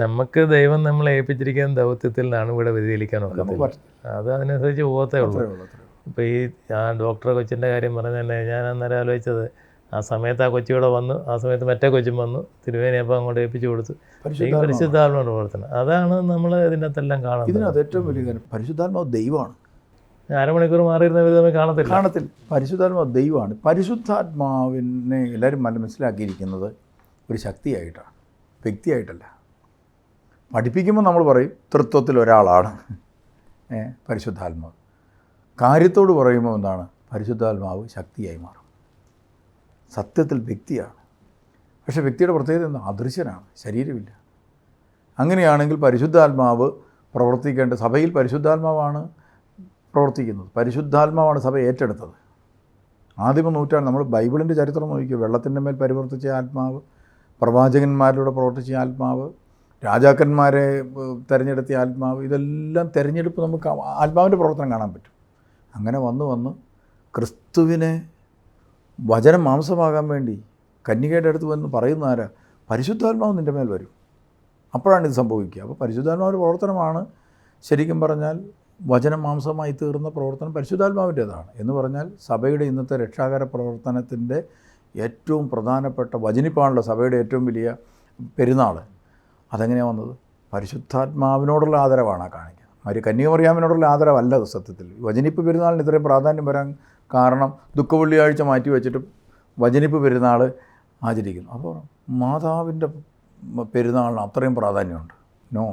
നമുക്ക് ദൈവം നമ്മളെ ഏൽപ്പിച്ചിരിക്കുന്ന ദൗത്യത്തിൽ നിന്നാണ് ഇവിടെ വ്യതിചലിക്കാൻ നോക്കുന്നത് ഒക്കത്തില്ല. അത് അതിനനുസരിച്ച് പോകത്തേ ഉള്ളൂ. ഇപ്പോൾ ഈ ആ ഡോക്ടറെ കൊച്ചിന്റെ കാര്യം പറഞ്ഞതന്നെ ഞാൻ അന്നേരം ആലോചിച്ചത്? ആ സമയത്ത് ആ കൊച്ചി ഇവിടെ വന്നു. ആ സമയത്ത് മറ്റേ കൊച്ചും വന്നു. തിരുവേനിയപ്പം അങ്ങോട്ട് ഏൽപ്പിച്ചു കൊടുത്തു. ഈ പരിശുദ്ധാത്മാവ് പ്രവർത്തനം അതാണ് നമ്മൾ ഇതിനകത്തെല്ലാം കാണുന്നത്. ഇതിനകത്ത് ഏറ്റവും വലിയ കാര്യം പരിശുദ്ധാത്മാവ് ദൈവമാണ്. അരമണിക്കൂർ മാറിയിരുന്ന വിധം കാണത്തില്ല. കാണത്തില്ല. പരിശുദ്ധാത്മാവ് ദൈവമാണ്. പരിശുദ്ധാത്മാവിനെ എല്ലാവരും മന- മനസ്സിലാക്കിയിരിക്കുന്നത് ഒരു ശക്തിയായിട്ടാണ് വ്യക്തിയായിട്ടല്ല. പഠിപ്പിക്കുമ്പോൾ നമ്മൾ പറയും തൃത്വത്തിൽ ഒരാളാണ്. പരിശുദ്ധാത്മാവ്. കാര്യത്തോട് പറയുമ്പോൾ എന്താണ്? പരിശുദ്ധാത്മാവ് ശക്തിയായി മാറും. സത്യത്തിൽ വ്യക്തിയാണ്. പക്ഷേ വ്യക്തിയുടെ പ്രത്യേകത എന്താ? അദൃശ്യനാണ് ശരീരമില്ല. അങ്ങനെയാണെങ്കിൽ പരിശുദ്ധാത്മാവ് പ്രവർത്തിക്കേണ്ട സഭയിൽ പരിശുദ്ധാത്മാവാണ് പ്രവർത്തിക്കുന്നത്. പരിശുദ്ധാത്മാവാണ് സഭ ഏറ്റെടുത്തത്. ആദിമ നൂറ്റാണ്ട് നമ്മൾ ബൈബിളിന്റെ ചരിത്രം നോക്കിയോ വെള്ളത്തിന്റെ മേൽ പരിവർത്തിച്ച ആത്മാവ് പ്രവാചകന്മാരിലൂടെ പ്രവർത്തിച്ച ആത്മാവ് രാജാക്കന്മാരെ തിരഞ്ഞെടുത്തിയ ആത്മാവ് ഇതെല്ലാം തിരഞ്ഞെടുപ്പ് നമുക്ക് ആത്മാവിന്റെ പ്രവർത്തനം കാണാൻ പറ്റും. അങ്ങനെ വന്ന് വന്ന് ക്രിസ്തുവിനെ വചനം മാംസമാകാൻ വേണ്ടി കന്യകയുടെ അടുത്ത് വന്ന് പറയുന്ന ആരാ? പരിശുദ്ധാത്മാവ് നിന്റെ മേൽ വരും. അപ്പോഴാണ് ഇത് സംഭവിക്കുക. അപ്പോൾ പരിശുദ്ധാത്മാവിന്റെ പ്രവർത്തനമാണ് ശരിക്കും പറഞ്ഞാൽ വചനം മാംസമായി തീർന്ന പ്രവർത്തനം പരിശുദ്ധാത്മാവിന്റേതാണ് എന്ന് പറഞ്ഞാൽ സഭയുടെ ഇന്നത്തെ രക്ഷാകര പ്രവർത്തനത്തിന്റെ ഏറ്റവും പ്രധാനപ്പെട്ട വചനിപ്പാണല്ലോ സഭയുടെ ഏറ്റവും വലിയ പെരുന്നാൾ. അതെങ്ങനെയാണ് വന്നത്? പരിശുദ്ധാത്മാവിനോടുള്ള ആദരവാണ് ആ കാണിക്കുന്നത്. മരി കന്യാമറിയാമിനോടുള്ള ആദരവല്ല അത് സത്യത്തിൽ. വചനിപ്പ് പെരുന്നാളിന് ഇത്രയും പ്രാധാന്യം വരാൻ കാരണം ദുഃഖവെള്ളിയാഴ്ച മാറ്റി വെച്ചിട്ട് വചനിപ്പ് പെരുന്നാൾ ആചരിക്കുന്നു. അപ്പോൾ മാതാവിന്റെ പെരുന്നാളിന് അത്രയും പ്രാധാന്യമുണ്ട്. നോ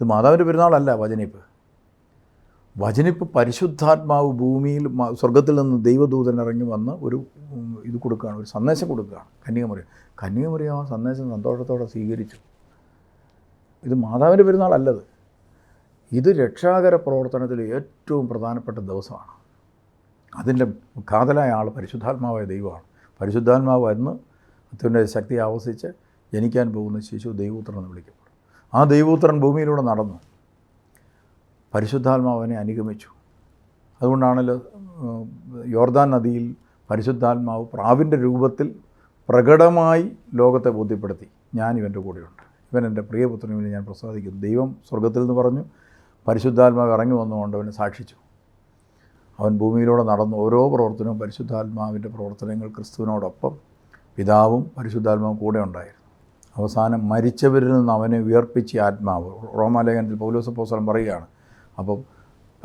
ഇത് മാതാവിന്റെ പെരുന്നാളല്ല വചനിപ്പ്. വചനിപ്പ് പരിശുദ്ധാത്മാവ് ഭൂമിയിൽ സ്വർഗത്തിൽ നിന്ന് ദൈവദൂതൻ ഇറങ്ങി വന്ന് ഒരു ഇത് കൊടുക്കുകയാണ് ഒരു സന്ദേശം കൊടുക്കുകയാണ് കന്യകമറിയ കന്യകമറിയ ആ സന്ദേശം സന്തോഷത്തോടെ സ്വീകരിച്ചു. ഇത് മാതാവിന്റെ പെരുന്നാളല്ലത്. ഇത് രക്ഷാകര പ്രവർത്തനത്തിൽ ഏറ്റവും പ്രധാനപ്പെട്ട ദിവസമാണ്. അതിന്റെ കാതലായ ആൾ പരിശുദ്ധാത്മാവായ ദൈവമാണ്. പരിശുദ്ധാത്മാവ് വന്ന് അത്യുന്റെ ശക്തി ആവസിച്ച് ജനിക്കാൻ പോകുന്ന ശിശു ദൈവപുത്രൻ എന്ന് വിളിക്കപ്പെടും. ആ ദൈവപുത്രൻ ഭൂമിയിലൂടെ നടന്നു. പരിശുദ്ധാത്മാവിനെ അനുഗമിച്ചു. അതുകൊണ്ടാണല്ലോ യോർദാൻ നദിയിൽ പരിശുദ്ധാത്മാവ് പ്രാവിന്റെ രൂപത്തിൽ പ്രകടമായി ലോകത്തെ ബോധ്യപ്പെടുത്തി. ഞാൻ എന്റെ കൂടെയുണ്ട്. ഇവൻ എന്റെ പ്രിയപുത്രനെ ഞാൻ പ്രസാദിക്കുന്നു. ദൈവം സ്വർഗത്തിൽ നിന്ന് പറഞ്ഞു പരിശുദ്ധാത്മാവ് ഇറങ്ങി വന്നുകൊണ്ട് അവനെ സാക്ഷിച്ചു. അവൻ ഭൂമിയിലൂടെ നടന്ന ഓരോ പ്രവർത്തനവും പരിശുദ്ധാത്മാവിന്റെ പ്രവർത്തനങ്ങൾ ക്രിസ്തുവിനോടൊപ്പം പിതാവും പരിശുദ്ധാത്മാവും കൂടെ ഉണ്ടായിരുന്നു. അവസാനം മരിച്ചവരിൽ നിന്ന് അവനെ ഉയർപ്പിച്ച ആത്മാവ്. റോമാലേഖനത്തിൽ പൗലോസ് അപ്പോസ്തലൻ പറയുകയാണ് അപ്പം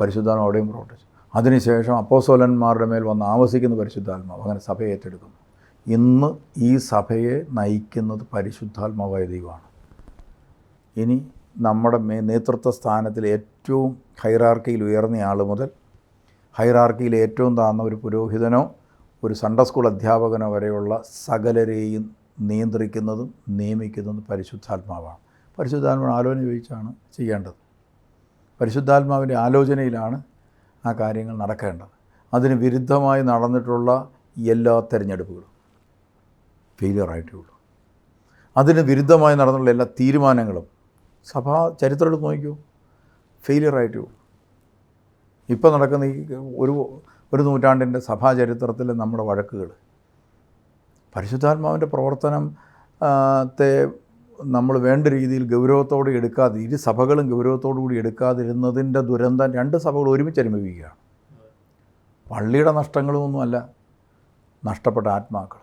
പരിശുദ്ധാത്മാവ് അവിടെയും പ്രവർത്തിച്ചു. അതിനുശേഷം അപ്പോസ്തലന്മാരുടെ മേൽ വന്ന് ആവസിക്കുന്ന പരിശുദ്ധാത്മാവ് അങ്ങനെ സഭയെ ഏറ്റെടുക്കുന്നു. ഇന്ന് ഈ സഭയെ നയിക്കുന്നത് പരിശുദ്ധാത്മാവായ ദൈവമാണ്. ഇനി നമ്മുടെ മേ നേതൃത്വ സ്ഥാനത്തിൽ ഏറ്റവും ഹൈറാർക്കിയിൽ ഉയർന്ന ആൾ മുതൽ ഹൈറാർക്കിയിൽ ഏറ്റവും താഴ്ന്ന ഒരു പുരോഹിതനോ ഒരു സൺഡേ സ്കൂൾ അധ്യാപകനോ വരെയുള്ള സകലരെയും നിയന്ത്രിക്കുന്നതും നിയമിക്കുന്നതും പരിശുദ്ധാത്മാവാണ്. പരിശുദ്ധാത്മാവ് ആലോചന ചോദിച്ചാണ് ചെയ്യേണ്ടത്. പരിശുദ്ധാത്മാവിന്റെ ആലോചനയിലാണ് ആ കാര്യങ്ങൾ നടക്കേണ്ടത്. അതിന് വിരുദ്ധമായി നടന്നിട്ടുള്ള എല്ലാ തിരഞ്ഞെടുപ്പുകളും ഫെയിലിയറായിട്ടേ ഉള്ളൂ. അതിന് വിരുദ്ധമായി നടന്നുള്ള എല്ലാ തീരുമാനങ്ങളും സഭാ ചരിത്രം എടുത്ത് നോക്കൂ ഫെയിലിയറായിട്ട് ഇപ്പോൾ നടക്കുന്ന ഈ ഒരു ഒരു നൂറ്റാണ്ടിന്റെ സഭാ ചരിത്രത്തിൽ നമ്മുടെ വഴക്കുകൾ. പരിശുദ്ധാത്മാവിന്റെ പ്രവർത്തനം ത്തെ നമ്മൾ വേണ്ട രീതിയിൽ ഗൗരവത്തോടെ എടുക്കാതെ ഇരു സഭകളും ഗൗരവത്തോടു കൂടി എടുക്കാതിരുന്നതിന്റെ ദുരന്തം രണ്ട് സഭകൾ ഒരുമിച്ച് അനുഭവിക്കുകയാണ്. പള്ളിയുടെ നഷ്ടങ്ങളൊന്നുമല്ല നഷ്ടപ്പെട്ട ആത്മാക്കൾ.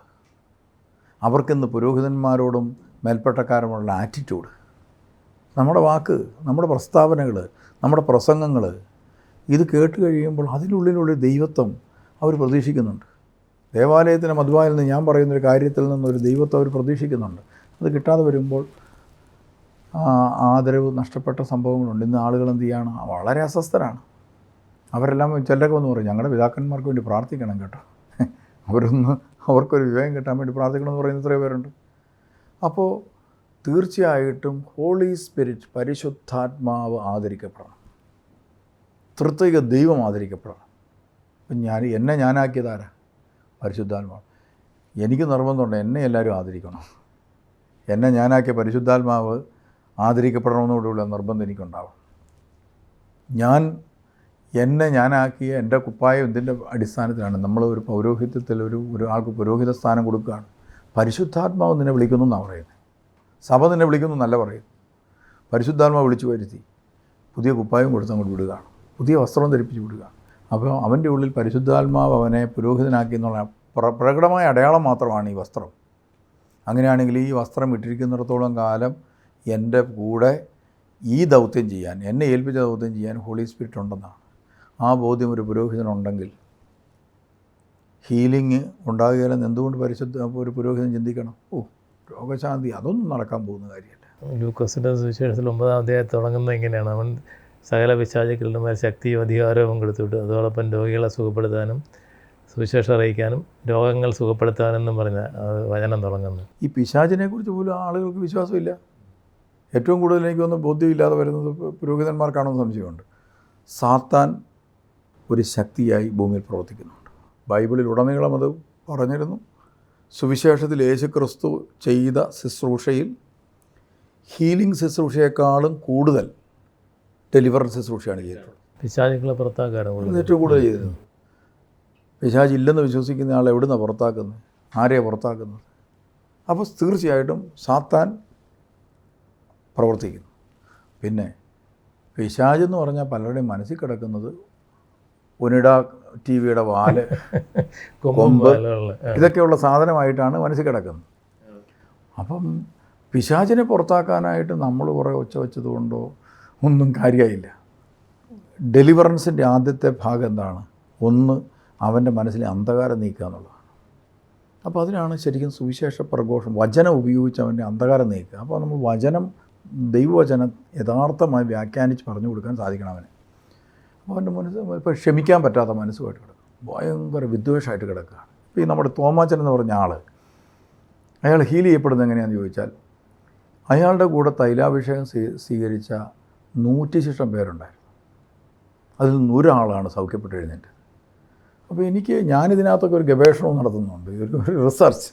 അവർക്കിന്ന് പുരോഹിതന്മാരോടും മേൽപ്പെട്ടക്കാരോടുള്ള ആറ്റിറ്റ്യൂഡ് നമ്മുടെ വാക്ക് നമ്മുടെ പ്രസ്താവനകൾ നമ്മുടെ പ്രസംഗങ്ങൾ ഇത് കേട്ട് കഴിയുമ്പോൾ അതിനുള്ളിലുള്ള ദൈവത്വം അവർ പ്രതീക്ഷിക്കുന്നുണ്ട്. ദേവാലയത്തിന് മധുവായിൽ നിന്ന് ഞാൻ പറയുന്നൊരു കാര്യത്തിൽ നിന്നൊരു ദൈവത്വം അവർ പ്രതീക്ഷിക്കുന്നുണ്ട്. അത് കിട്ടാതെ വരുമ്പോൾ ആദരവ് നഷ്ടപ്പെട്ട സംഭവങ്ങളുണ്ട്. ഇന്ന് ആളുകൾ എന്ത് ചെയ്യാണ്? വളരെ അസ്വസ്ഥരാണ്. അവരെല്ലാം ചിലരൊക്കെ വന്ന് പറയും ഞങ്ങളുടെ പിതാക്കന്മാർക്ക് വേണ്ടി പ്രാർത്ഥിക്കണം കേട്ടോ. അവരൊന്ന് അവർക്കൊരു വിവേകം കിട്ടാൻ വേണ്ടി പ്രാർത്ഥിക്കണം എന്ന് പറയുന്ന ഇത്രയോ പേരുണ്ട്. അപ്പോൾ തീർച്ചയായിട്ടും ഹോളി സ്പിരിറ്റ് പരിശുദ്ധാത്മാവ് ആദരിക്കപ്പെടണം. തൃത്വിക ദൈവം ആദരിക്കപ്പെടണം. അപ്പം ഞാൻ എന്നെ ഞാനാക്കിയതാരാ പരിശുദ്ധാത്മാവ്. എനിക്ക് നിർബന്ധമുണ്ട് എന്നെ എല്ലാവരും ആദരിക്കണം. എന്നെ ഞാനാക്കിയ പരിശുദ്ധാത്മാവ് ആദരിക്കപ്പെടണമെന്നോടുള്ള നിർബന്ധം എനിക്കുണ്ടാവും. ഞാൻ എന്നെ ഞാനാക്കിയ എന്റെ കുപ്പായം ഇതിന്റെ അടിസ്ഥാനത്തിലാണ്. നമ്മൾ ഒരു പൗരോഹിത്യത്തിൽ ഒരു ഒരാൾക്ക് പുരോഹിത സ്ഥാനം കൊടുക്കുകയാണ്. പരിശുദ്ധാത്മാവ് നിന്നെ വിളിക്കുന്നു എന്നാണ് പറയുന്നത്. സഭ നിന്നെ വിളിക്കുന്നു നല്ല പറയും പരിശുദ്ധാത്മ വിളിച്ചു വരുത്തി. പുതിയ കുപ്പായം കൊടുത്ത് അങ്ങോട്ട് വിടുകയാണ് പുതിയ വസ്ത്രം ധരിപ്പിച്ച് വിടുക. അപ്പോൾ അവന്റെ ഉള്ളിൽ പരിശുദ്ധാത്മാവ് അവനെ പുരോഹിതനാക്കി എന്നുള്ള പ്ര- പ്രകടമായ അടയാളം മാത്രമാണ് ഈ വസ്ത്രം. അങ്ങനെയാണെങ്കിൽ ഈ വസ്ത്രം ഇട്ടിരിക്കുന്നിടത്തോളം കാലം എന്റെ കൂടെ ഈ ദൗത്യം ചെയ്യാൻ എന്നെ ഏൽപ്പിച്ച ദൗത്യം ചെയ്യാൻ ഹോളി സ്പിരിറ്റ് ഉണ്ടെന്നാണ്. ആ ബോധ്യം ഒരു പുരോഹിതനുണ്ടെങ്കിൽ ഹീലിംഗ് ഉണ്ടാകുകയാലെന്ന് എന്തുകൊണ്ട് പരിശുദ്ധ ഒരു പുരോഹിതൻ ചിന്തിക്കണം? ഓ രോഗശാന്തി അതൊന്നും നടക്കാൻ പോകുന്ന കാര്യമല്ല. ലൂക്കോസിന്റെ സുവിശേഷത്തിൽ ഒമ്പതാം അധ്യായം തുടങ്ങുന്നത് എങ്ങനെയാണ് അവൻ സകല പിശാചുക്കളുടെ മേൽ ശക്തിയും അധികാരവും കൊടുത്തിട്ട് അതോടൊപ്പം രോഗികളെ സുഖപ്പെടുത്താനും സുവിശേഷം അറിയിക്കാനും രോഗങ്ങൾ സുഖപ്പെടുത്താനെന്നും പറഞ്ഞ വചനം തുടങ്ങുന്നു. ഈ പിശാചിനെ കുറിച്ച് പോലും ആളുകൾക്ക് വിശ്വാസമില്ല. ഏറ്റവും കൂടുതൽ എനിക്ക് തോന്നുന്നു ബോധ്യമില്ലാതെ വരുന്നത് പുരോഹിതന്മാർക്കാണെന്ന് സംശയമുണ്ട്. സാത്താൻ ഒരു ശക്തിയായി ഭൂമിയിൽ പ്രവർത്തിക്കുന്നുണ്ട്. ബൈബിളിൽ ഉടനീളം അത് പറഞ്ഞിരുന്നു. സുവിശേഷത്തിൽ യേശു ക്രിസ്തു ചെയ്ത ശുശ്രൂഷയിൽ ഹീലിംഗ് ശുശ്രൂഷയെക്കാളും കൂടുതൽ ഡെലിവറൻസ് ശുശ്രൂഷയാണ് ചെയ്തിട്ടുള്ളത്. പിശാചികളെ പുറത്താക്കാനാണ് ഏറ്റവും കൂടുതൽ ചെയ്തത്. പിശാജ് ഇല്ലെന്ന് വിശ്വസിക്കുന്ന ആൾ എവിടുന്നാണ് പുറത്താക്കുന്നത്? ആരെയാണ് പുറത്താക്കുന്നത്? അപ്പോൾ തീർച്ചയായിട്ടും സാത്താൻ പ്രവർത്തിക്കുന്നു. പിന്നെ പിശാജ് എന്ന് പറഞ്ഞാൽ പലരുടെയും മനസ്സിൽ കിടക്കുന്നത് ഒനിഡ ടി വിയുടെ വാൽ കൊമ്പും ഇതൊക്കെയുള്ള സാധനമായിട്ടാണ് മനസ്സിൽ കിടക്കുന്നത്. അപ്പം പിശാചിനെ പുറത്താക്കാനായിട്ട് നമ്മൾ കുറേ ഒച്ച വെച്ചതുകൊണ്ടോ ഒന്നും കാര്യമായില്ല. ഡെലിവറൻസിന്റെ ആദ്യത്തെ ഭാഗം എന്താണ്? ഒന്ന് അവന്റെ മനസ്സിലെ അന്ധകാരം നീക്കുക എന്നുള്ളതാണ്. അപ്പോൾ അതിനാണ് ശരിക്കും സുവിശേഷ പ്രഘോഷം വചനം ഉപയോഗിച്ച് അവന്റെ അന്ധകാരം നീക്കുക. അപ്പോൾ നമ്മൾ വചനം ദൈവവചനം യഥാർത്ഥമായി വ്യാഖ്യാനിച്ച് പറഞ്ഞു കൊടുക്കാൻ സാധിക്കണം അവന്. അവന്റെ മനസ്സ് ഇപ്പോൾ ക്ഷമിക്കാൻ പറ്റാത്ത മനസ്സുമായിട്ട് കിടക്കും. ഭയങ്കര വിദ്വേഷമായിട്ട് കിടക്കുകയാണ് ഇപ്പോൾ ഈ നമ്മുടെ തോമാച്ചൻ എന്ന് പറഞ്ഞ ആൾ അയാൾ ഹീൽ ചെയ്യപ്പെടുന്നത് എങ്ങനെയാണെന്ന് ചോദിച്ചാൽ അയാളുടെ കൂടെ തൈലാഭിഷേകം സ്വീ- സ്വീകരിച്ച നൂറ്റി ശിഷ്ടം പേരുണ്ടായിരുന്നു. അതിൽ നൂരാളാണ് സൗഖ്യപ്പെട്ട് എഴുന്നേറ്റ് അപ്പോൾ എനിക്ക് ഞാനിതിനകത്തൊക്കെ ഒരു ഗവേഷണവും നടത്തുന്നുണ്ട് ഒരു റിസർച്ച്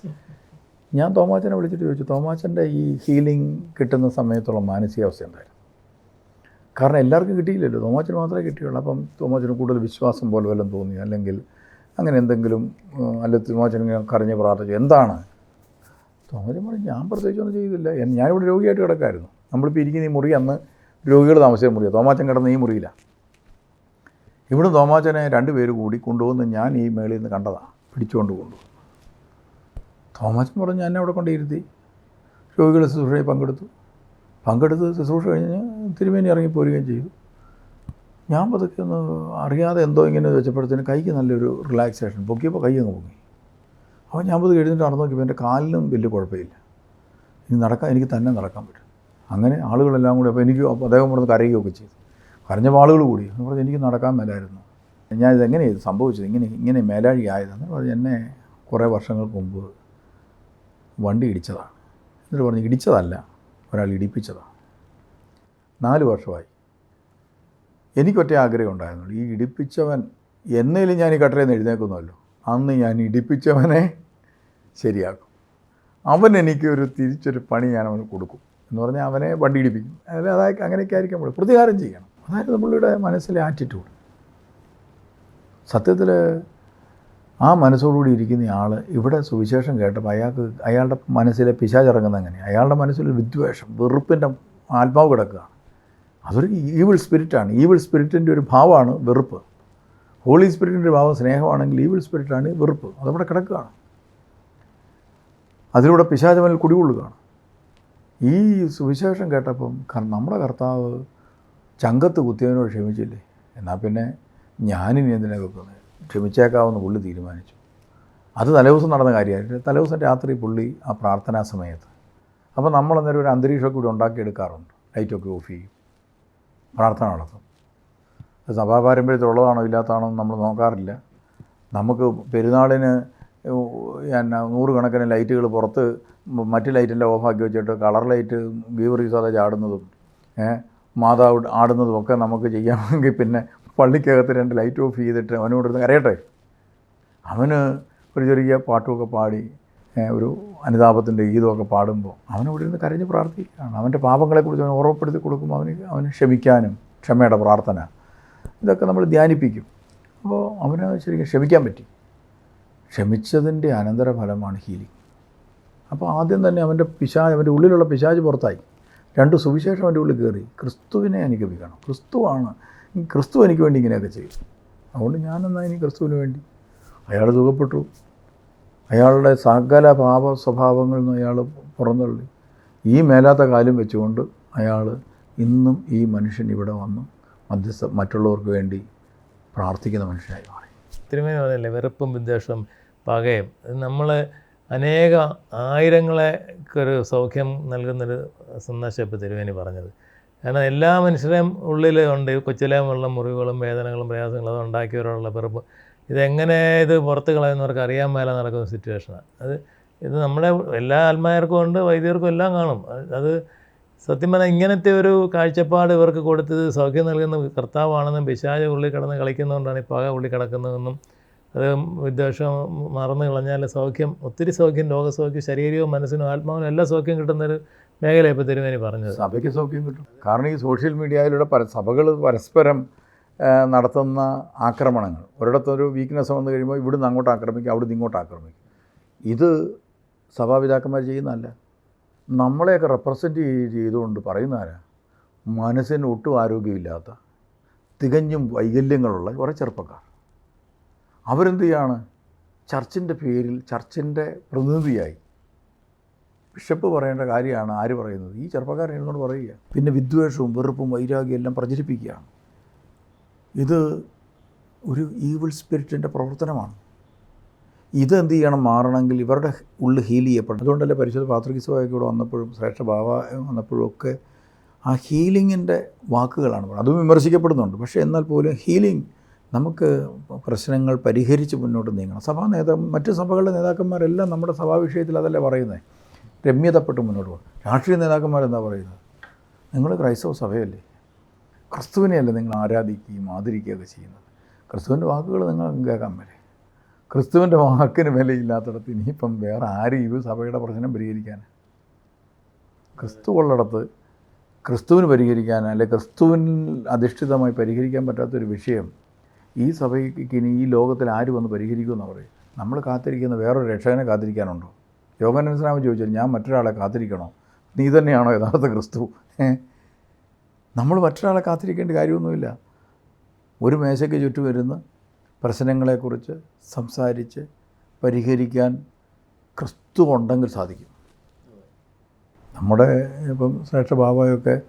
ഞാൻ തോമാച്ചനെ വിളിച്ചിട്ട് ചോദിച്ചു തോമാച്ചന്റെ ഈ ഹീലിംഗ് കിട്ടുന്ന സമയത്തുള്ള മാനസികാവസ്ഥ എന്തായിരുന്നു? കാരണം എല്ലാവർക്കും കിട്ടിയില്ലല്ലോ. തോമാച്ചന് മാത്രമേ കിട്ടിയുള്ളൂ. അപ്പം തോമാച്ചന് കൂടുതൽ വിശ്വാസം പോലെ വല്ലതും തോന്നി. അല്ലെങ്കിൽ അങ്ങനെ എന്തെങ്കിലും അല്ല തോമാച്ചൻ കരഞ്ഞ് പ്രാർത്ഥിച്ചു. എന്താണ്? തോമാച്ചൻ പറഞ്ഞു ഞാൻ പ്രത്യേകിച്ചൊന്നും ചെയ്തില്ല. ഞാനിവിടെ രോഗിയായിട്ട് കിടക്കായിരുന്നു. നമ്മളിപ്പോൾ ഇരിക്കുന്ന ഈ മുറി അന്ന് രോഗികൾ താമസിച്ച മുറിയാണ് തോമാച്ചൻ കിടന്ന ഈ മുറിയിലാണ് ഇവിടെ തോമാച്ചനെ രണ്ട് പേര് കൂടി കൊണ്ടുവന്ന് ഞാൻ ഈ മേളിൽ നിന്ന് കണ്ടതാണ് പിടിച്ചുകൊണ്ട് കൊണ്ടുപോകും തോമാച്ചൻ പറഞ്ഞു എന്നെ അവിടെ കൊണ്ടിരുത്തി രോഗികളെ ശുശ്രൂഷയിൽ പങ്കെടുത്തു. പങ്കെടുത്ത് ശുശ്രൂഷ കഴിഞ്ഞ് തിരുമേനി ഇറങ്ങിപ്പോരുകയും ചെയ്തു. ഞാൻ പതുക്കെ ഒന്ന് അറിയാതെ എന്തോ ഇങ്ങനെ വെച്ചപ്പോഴത്തേന് കൈക്ക് നല്ലൊരു റിലാക്സേഷൻ പൊക്കിയപ്പോൾ കൈ അങ്ങ് പൊങ്ങി. അപ്പോൾ ഞാൻ പതുക്കെ എഴുന്നിട്ട് നടന്നു നോക്കിയപ്പോൾ എന്റെ കാലിനും വലിയ കുഴപ്പമില്ല. ഇനി നടക്കാൻ എനിക്ക് തന്നെ നടക്കാൻ പറ്റും. അങ്ങനെ ആളുകളെല്ലാം കൂടി അപ്പോൾ എനിക്ക് അദ്ദേഹം പറഞ്ഞ് കരയുകയൊക്കെ ചെയ്തു. കരഞ്ഞപ്പോൾ ആളുകൾ കൂടി. എന്ന് പറഞ്ഞ് എനിക്ക് നടക്കാൻ മേലായിരുന്നു. ഞാൻ ഇതെങ്ങനെ ഇത് സംഭവിച്ചത്? ഇങ്ങനെ ഇങ്ങനെ മേലാഴി ആയതെന്ന് പറഞ്ഞ് എന്നെ കുറേ വർഷങ്ങൾക്ക് മുമ്പ് വണ്ടി ഇടിച്ചതാണ്. എന്നിട്ട് പറഞ്ഞ് ഇടിച്ചതല്ല. ഒരാൾ ഇടിപ്പിച്ചതാണ്. നാല് വർഷമായി. എനിക്കൊറ്റ ആഗ്രഹം ഉണ്ടായിരുന്നുള്ളൂ ഈ ഇടിപ്പിച്ചവൻ എന്നേലും ഞാൻ ഈ കട്ടറയിൽ നിന്ന് എഴുന്നേൽക്കുന്നുവല്ലോ അന്ന് ഞാൻ ഇടിപ്പിച്ചവനെ ശരിയാക്കും. അവൻ എനിക്ക് ഒരു തിരിച്ചൊരു പണി ഞാൻ അവന് കൊടുക്കും എന്ന് പറഞ്ഞാൽ അവനെ വണ്ടി ഇടിപ്പിക്കും. അതിൽ അതായത് അങ്ങനെയൊക്കെ ആയിരിക്കും നമ്മൾ പ്രതികാരം ചെയ്യണം. അതായിരുന്നു പുള്ളിയുടെ മനസ്സിലെ ആറ്റിറ്റ്യൂഡ് സത്യത്തിൽ ആ മനസ്സോടുകൂടി ഇരിക്കുന്ന ആൾ ഇവിടെ സുവിശേഷം കേട്ടപ്പോൾ അയാൾക്ക് അയാളുടെ മനസ്സിലെ പിശാചിറങ്ങുന്ന അങ്ങനെ അയാളുടെ മനസ്സിൽ വിദ്വേഷം വെറുപ്പിന്റെ ആത്മാവ് കിടക്കുകയാണ് അതൊരു ഈവിൾ സ്പിരിറ്റാണ് ഈവിൾ സ്പിരിറ്റിന്റെ ഒരു ഭാവമാണ് വെറുപ്പ്. ഹോളി സ്പിരിറ്റിന്റെ ഭാവം സ്നേഹമാണെങ്കിൽ ഈവിൾ സ്പിരിറ്റാണ് വെറുപ്പ്. അതവിടെ കിടക്കുകയാണ്. അതിലൂടെ പിശാചമനിൽ കുടികൊള്ളുകയാണ്. ഈ സുവിശേഷം കേട്ടപ്പം നമ്മുടെ കർത്താവ് ചങ്കത്ത് കുത്തിയവനോട് ക്ഷമിച്ചില്ലേ? എന്നാൽ പിന്നെ ഞാനിനി എന്തിനാണ് വെക്കുന്നത്? ക്ഷമിച്ചേക്കാവുന്ന പുള്ളി തീരുമാനിച്ചു. അത് തലേദിവസം നടന്ന കാര്യമായിട്ട് തലേദിവസം രാത്രി പുള്ളി ആ പ്രാർത്ഥനാ സമയത്ത് അപ്പോൾ നമ്മൾ അന്നേരം ഒരു അന്തരീക്ഷമൊക്കെ ഇവിടെ ഉണ്ടാക്കിയെടുക്കാറുണ്ട്. ലൈറ്റൊക്കെ ഓഫ് ചെയ്യും. പ്രാർത്ഥന നടത്തും. അത് സഭാ പാരമ്പര്യത്തിലുള്ളതാണോ ഇല്ലാത്തതാണോ നമ്മൾ നോക്കാറില്ല. നമുക്ക് പെരുന്നാളിന് എന്നാ നൂറുകണക്കിന് ലൈറ്റുകൾ പുറത്ത് മറ്റ് ലൈറ്റെല്ലാം ഓഫാക്കി വെച്ചിട്ട് കളർ ലൈറ്റ് ഗീവറീസ് അതെ ചാടുന്നതും മാതാവ് ആടുന്നതും ഒക്കെ നമുക്ക് ചെയ്യാമെങ്കിൽ പിന്നെ പള്ളിക്കകത്ത് രണ്ട് ലൈറ്റ് ഓഫ് ചെയ്തിട്ട് അവനോട് കരയട്ടെ അവന് ഒരു ചെറിയ പാട്ടുമൊക്കെ പാടി ഒരു അനുതാപത്തിന്റെ ഗീതമൊക്കെ പാടുമ്പോൾ അവനോട് ഇരുന്ന് കരഞ്ഞ് പ്രാർത്ഥിക്കുകയാണ്. അവന്റെ പാപങ്ങളെക്കുറിച്ച് അവൻ ഓർമ്മപ്പെടുത്തി കൊടുക്കുമ്പോൾ അവന് അവന് ക്ഷമിക്കാനും ക്ഷമയുടെ പ്രാർത്ഥന ഇതൊക്കെ നമ്മൾ ധ്യാനിപ്പിക്കും. അപ്പോൾ അവന് ശരിക്കും ക്ഷമിക്കാൻ പറ്റി. ക്ഷമിച്ചതിന്റെ അനന്തരഫലമാണ് ഹീലിംഗ് അപ്പോൾ ആദ്യം തന്നെ അവന്റെ പിശാജ് അവന്റെ ഉള്ളിലുള്ള പിശാജ് പുറത്തായി. രണ്ട് സുവിശേഷം അവന്റെ ഉള്ളിൽ കയറി. ക്രിസ്തുവിനെ അനുഗമിക്കണം. ക്രിസ്തുവാണ് ക്രിസ്തു എനിക്ക് വേണ്ടി ഇങ്ങനെയൊക്കെ ചെയ്യും. അതുകൊണ്ട് ഞാനെന്നാൽ ഇനി ക്രിസ്തുവിന് വേണ്ടി? അയാൾ സുഖപ്പെട്ടു. അയാളുടെ സകല പാപ സ്വഭാവങ്ങളിൽ നിന്ന് അയാൾ പുറന്തള്ളി. ഈ മേലാത്ത കാലം വെച്ചുകൊണ്ട് അയാൾ ഇന്നും ഈ മനുഷ്യൻ ഇവിടെ വന്ന് മധ്യസ്ഥ മറ്റുള്ളവർക്ക് വേണ്ടി പ്രാർത്ഥിക്കുന്ന മനുഷ്യനായി മാറി. തിരുമേനി പറഞ്ഞല്ലേ വെറുപ്പും വിദ്വേഷവും പകയും. നമ്മൾ അനേക ആയിരങ്ങളെ ഒരു സൗഖ്യം നൽകുന്നൊരു സന്ദേശം ഇപ്പോൾ തിരുമേനി പറഞ്ഞത്. കാരണം എല്ലാ മനുഷ്യരെയും ഉള്ളിൽ ഉണ്ട് കൊച്ചിലെ ഉള്ള മുറിവുകളും വേദനകളും പ്രയാസങ്ങളും അത് ഉണ്ടാക്കിയവരോടുള്ള പെറുപ്പ്. ഇതെങ്ങനെ ഇത് പുറത്ത് കളയുന്നവർക്ക് അറിയാൻ മേലെ നടക്കുന്ന സിറ്റുവേഷനാണ് അത് ഇത് നമ്മുടെ എല്ലാ ആത്മാർക്കും ഉണ്ട് വൈദ്യർക്കും എല്ലാം കാണും. അത് സത്യം പറഞ്ഞാൽ ഇങ്ങനത്തെ ഒരു കാഴ്ചപ്പാട് ഇവർക്ക് കൊടുത്തത് സൗഖ്യം നൽകുന്ന കർത്താവാണെന്നും പിശാച ഉള്ളിൽ കിടന്ന് കളിക്കുന്നതുകൊണ്ടാണ് ഈ പക ഉള്ളിൽ കിടക്കുന്നതെന്നും അത് വിദ്വേഷം മറന്നു കളഞ്ഞാൽ സൗഖ്യം ഒത്തിരി സൗഖ്യം ലോകസൗഖ്യം ശരീരവും മനസ്സിനും ആത്മാവിനും എല്ലാ സൗഖ്യം കിട്ടുന്നൊരു മേഖല ഇപ്പോൾ തിരുമേനി പറഞ്ഞത്. സഭയ്ക്ക് സൗഖ്യം കിട്ടും. കാരണം ഈ സോഷ്യൽ മീഡിയയിലൂടെ പര സഭകൾ പരസ്പരം നടത്തുന്ന ആക്രമണങ്ങൾ. ഒരിടത്തൊരു വീക്ക്നെസ് വന്നു കഴിയുമ്പോൾ ഇവിടുന്ന് അങ്ങോട്ട് ആക്രമിക്കും അവിടുന്ന് ഇങ്ങോട്ട് ആക്രമിക്കും. ഇത് സഭാപിതാക്കന്മാർ ചെയ്യുന്നതല്ല. നമ്മളെയൊക്കെ റെപ്രസെന്റ് ചെയ്തുകൊണ്ട് പറയുന്നവരാ മനസ്സിന് ഒട്ടും ആരോഗ്യമില്ലാത്ത തികഞ്ഞും വൈകല്യങ്ങളുള്ള കുറേ ചെറുപ്പക്കാർ. അവരെന്ത് ചെയ്യാണ്? ചർച്ചിന്റെ പേരിൽ ചർച്ചിന്റെ പ്രതിനിധിയായി ബിഷപ്പ് പറയേണ്ട കാര്യമാണ് ആര് പറയുന്നത്? ഈ ചെറുപ്പക്കാരൻ എന്നോട് പറയുക. പിന്നെ വിദ്വേഷവും വെറുപ്പും വൈരാഗ്യം എല്ലാം പ്രചരിപ്പിക്കുകയാണ്. ഇത് ഒരു ഈവിൾ സ്പിരിറ്റിന്റെ പ്രവർത്തനമാണ്. ഇത് എന്ത് ചെയ്യണം? മാറണമെങ്കിൽ ഇവരുടെ ഉള്ളിൽ ഹീൽ ചെയ്യപ്പെടണം. അതുകൊണ്ടല്ലേ പരിശുദ്ധ പാത്രികസ്വായൊക്കെ ഇവിടെ വന്നപ്പോഴും ശ്രേഷ്ഠ ബാബ വന്നപ്പോഴും ഒക്കെ ആ ഹീലിങ്ങിന്റെ വാക്കുകളാണ് അതും വിമർശിക്കപ്പെടുന്നുണ്ട്. പക്ഷേ എന്നാൽ പോലും ഹീലിംഗ് നമുക്ക് പ്രശ്നങ്ങൾ പരിഹരിച്ച് മുന്നോട്ട് നീങ്ങണം. സഭാ നേതാ മറ്റ് സഭകളുടെ നേതാക്കന്മാരെല്ലാം നമ്മുടെ സഭാ വിഷയത്തിൽ അതല്ലേ പറയുന്നത്? രമ്യതപ്പെട്ട് മുന്നോട്ട് പോകും. രാഷ്ട്രീയ നേതാക്കന്മാരെന്താ പറയുന്നത്? നിങ്ങൾ ക്രൈസ്തവ സഭയല്ലേ? ക്രിസ്തുവിനെയല്ലേ നിങ്ങൾ ആരാധിക്കുകയും ആദരിക്കുകയൊക്കെ ചെയ്യുന്നത്? ക്രിസ്തുവിന്റെ വാക്കുകൾ നിങ്ങൾ കേൾക്കാൻ മേലെ. ക്രിസ്തുവിന്റെ വാക്കിന് വിലയില്ലാത്തിടത്ത് ഇനിയിപ്പം വേറെ ആരെയും സഭയുടെ പ്രശ്നം പരിഹരിക്കാൻ? ക്രിസ്തു ഉള്ളിടത്ത് ക്രിസ്തുവിന് പരിഹരിക്കാൻ അല്ലെ ക്രിസ്തുവിൻ അധിഷ്ഠിതമായി പരിഹരിക്കാൻ പറ്റാത്തൊരു വിഷയം ഈ സഭയ്ക്ക് ഇനി ഈ ലോകത്തിൽ ആര് വന്ന് പരിഹരിക്കുമെന്ന് പറയും നമ്മൾ കാത്തിരിക്കുന്ന വേറൊരു രക്ഷകനെ കാത്തിരിക്കാനുണ്ടോ? യോഗാനന്ദസ്ലാമി ചോദിച്ചാൽ ഞാൻ മറ്റൊരാളെ കാത്തിരിക്കണോ? നീ തന്നെയാണോ യഥാർത്ഥ ക്രിസ്തു? നമ്മൾ മറ്റൊരാളെ കാത്തിരിക്കേണ്ട കാര്യമൊന്നുമില്ല. ഒരു മേശയ്ക്ക് ചുറ്റും വരുന്ന പ്രശ്നങ്ങളെക്കുറിച്ച് സംസാരിച്ച് പരിഹരിക്കാൻ ക്രിസ്തു ഉണ്ടെങ്കിൽ സാധിക്കും. നമ്മുടെ ഇപ്പം ശ്രേഷ്ഠ ബാബായൊക്കെ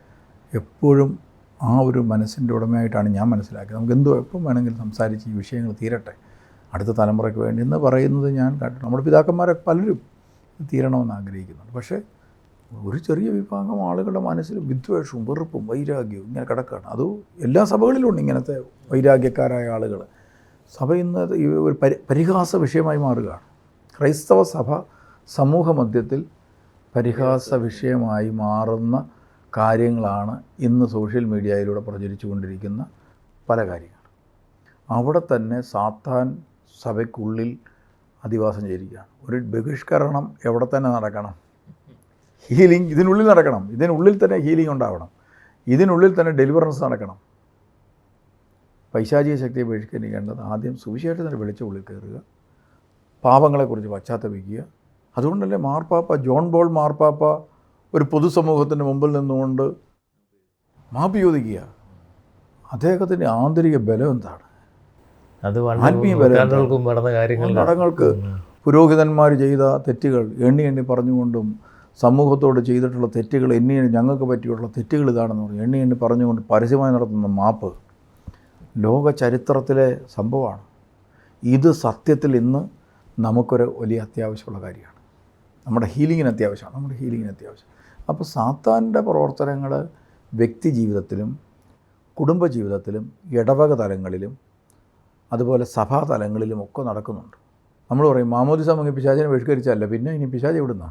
എപ്പോഴും ആ ഒരു മനസ്സിന്റെ ഉടമയായിട്ടാണ് ഞാൻ മനസ്സിലാക്കിയത്. നമുക്ക് എന്തോ എപ്പം വേണമെങ്കിലും സംസാരിച്ച് ഈ വിഷയങ്ങൾ തീരട്ടെ. അടുത്ത തലമുറയ്ക്ക് വേണ്ടി എന്ന് പറയുന്നത് ഞാൻ കണ്ടു നമ്മുടെ പിതാക്കന്മാരൊക്കെ പലരും തീരണമെന്ന് ആഗ്രഹിക്കുന്നുണ്ട്. പക്ഷേ ഒരു ചെറിയ വിഭാഗം ആളുകളുടെ മനസ്സിൽ വിദ്വേഷവും വെറുപ്പും വൈരാഗ്യവും ഇങ്ങനെ കിടക്കുകയാണ്. അത് എല്ലാ സഭകളിലും ഉണ്ട് ഇങ്ങനത്തെ വൈരാഗ്യക്കാരായ ആളുകൾ. സഭ ഇന്ന് ഒരു പരി പരിഹാസ വിഷയമായി മാറുകയാണ്. ക്രൈസ്തവ സഭ സമൂഹ മധ്യത്തിൽ പരിഹാസ വിഷയമായി മാറുന്ന കാര്യങ്ങളാണ് ഇന്ന് സോഷ്യൽ മീഡിയയിലൂടെ പ്രചരിച്ചു കൊണ്ടിരിക്കുന്ന പല കാര്യങ്ങൾ. അവിടെ തന്നെ സാത്താൻ സഭയ്ക്കുള്ളിൽ അധിവാസം ചെയ്തിരിക്കുകയാണ് ഒരു ബഹിഷ്കരണം എവിടെ തന്നെ നടക്കണം. ഹീലിംഗ് ഇതിനുള്ളിൽ നടക്കണം. ഇതിനുള്ളിൽ തന്നെ ഹീലിംഗ് ഉണ്ടാവണം. ഇതിനുള്ളിൽ തന്നെ ഡെലിവറൻസ് നടക്കണം. പൈശാചിക ശക്തിയെ ബഹിഷ്കരിക്കേണ്ടത് ആദ്യം സുവിശേഷത്തിന്റെ വെളിച്ചമുള്ളിൽ കയറുക. പാപങ്ങളെക്കുറിച്ച് പശ്ചാത്തപിക്കുക. അതുകൊണ്ടല്ലേ മാർപ്പാപ്പ ജോൺ ബോൾ മാർപ്പാപ്പ ഒരു പൊതുസമൂഹത്തിന് മുമ്പിൽ നിന്നുകൊണ്ട് മാപ്പ് ചോദിക്കുക. അദ്ദേഹത്തിന്റെ ആന്തരിക ബലം എന്താണ്? അത് നൂറ്റാണ്ടുകൾക്ക് നടന്ന നടങ്ങൾക്ക് പുരോഹിതന്മാർ ചെയ്ത തെറ്റുകൾ എണ്ണി എണ്ണി പറഞ്ഞുകൊണ്ടും സമൂഹത്തോട് ചെയ്തിട്ടുള്ള തെറ്റുകൾ എണ്ണി എണ്ണി ഞങ്ങൾക്ക് പറ്റിയുള്ള തെറ്റുകൾ ഇതാണെന്ന് പറഞ്ഞു. എണ്ണി എണ്ണി പറഞ്ഞുകൊണ്ട് പരസ്യമായി നടത്തുന്ന മാപ്പ് ലോക ചരിത്രത്തിലെ സംഭവമാണ്. ഇത് സത്യത്തിൽ ഇന്ന് നമുക്കൊരു വലിയ അത്യാവശ്യമുള്ള കാര്യമാണ്. നമ്മുടെ ഹീലിങ്ങിന് അത്യാവശ്യമാണ്. നമ്മുടെ ഹീലിങ്ങിന് അത്യാവശ്യം. അപ്പോൾ സാത്താന്റെ പ്രവർത്തനങ്ങൾ വ്യക്തി ജീവിതത്തിലും കുടുംബ ജീവിതത്തിലും ഇടവക തലങ്ങളിലും അതുപോലെ സഭാതലങ്ങളിലും ഒക്കെ നടക്കുന്നുണ്ട്. നമ്മൾ പറയും മാമോദിസ മങ്ങി പിശാചിനെ ബഹിഷ്കരിച്ചല്ല പിന്നെ ഇനി പിശാച് എവിടുന്ന?